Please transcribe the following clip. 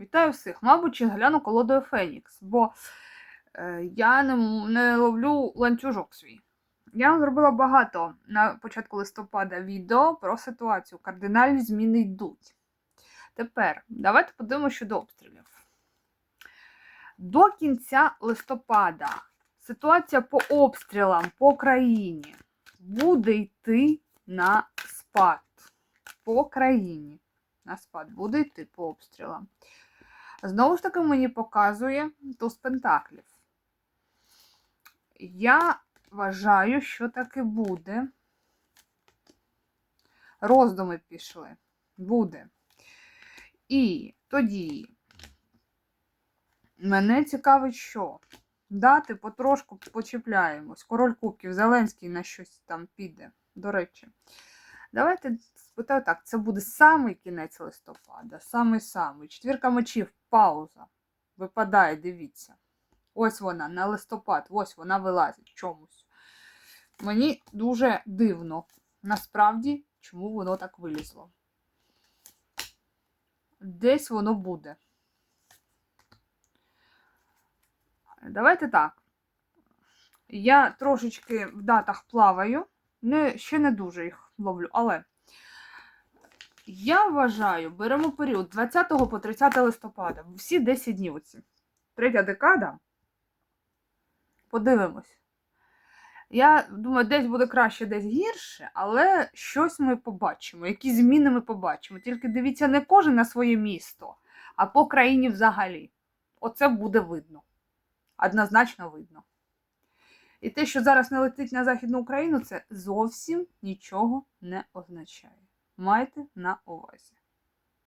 Вітаю всіх. Мабуть, чи гляну колодою Фенікс, бо е, я не, не ловлю ланцюжок свій. Я зробила багато на початку листопада відео про ситуацію. Кардинальні зміни йдуть. Тепер давайте подивимося щодо обстрілів. До кінця листопада ситуація по обстрілам по країні буде йти на спад. По країні. На спад буде йти по обстрілам. Знову ж таки, мені показує туз пентаклів. Я вважаю, що таки буде. Роздуми пішли. Буде. І тоді мене цікавить, що дати потрошку почіпляємось. Король Кубків, Зеленський на щось там піде. До речі. Давайте спитаю так, це буде самий кінець листопада, самий-самий. Четвірка мечів, пауза. Випадає, дивіться. Ось вона на листопад, ось вона вилазить чомусь. Мені дуже дивно, насправді, чому воно так вилізло. Десь воно буде. Давайте так. Я трошечки в датах плаваю. Не, ще не дуже їх ловлю, але я вважаю, беремо період 20 по 30 листопада. Всі 10 днів оці. Третя декада. Подивимось. Я думаю, десь буде краще, десь гірше, але щось ми побачимо, які зміни ми побачимо. Тільки дивіться, не кожен на своє місто, а по країні взагалі. Оце буде видно. Однозначно видно. І те, що зараз не летить на Західну Україну, це зовсім нічого не означає. Майте на увазі.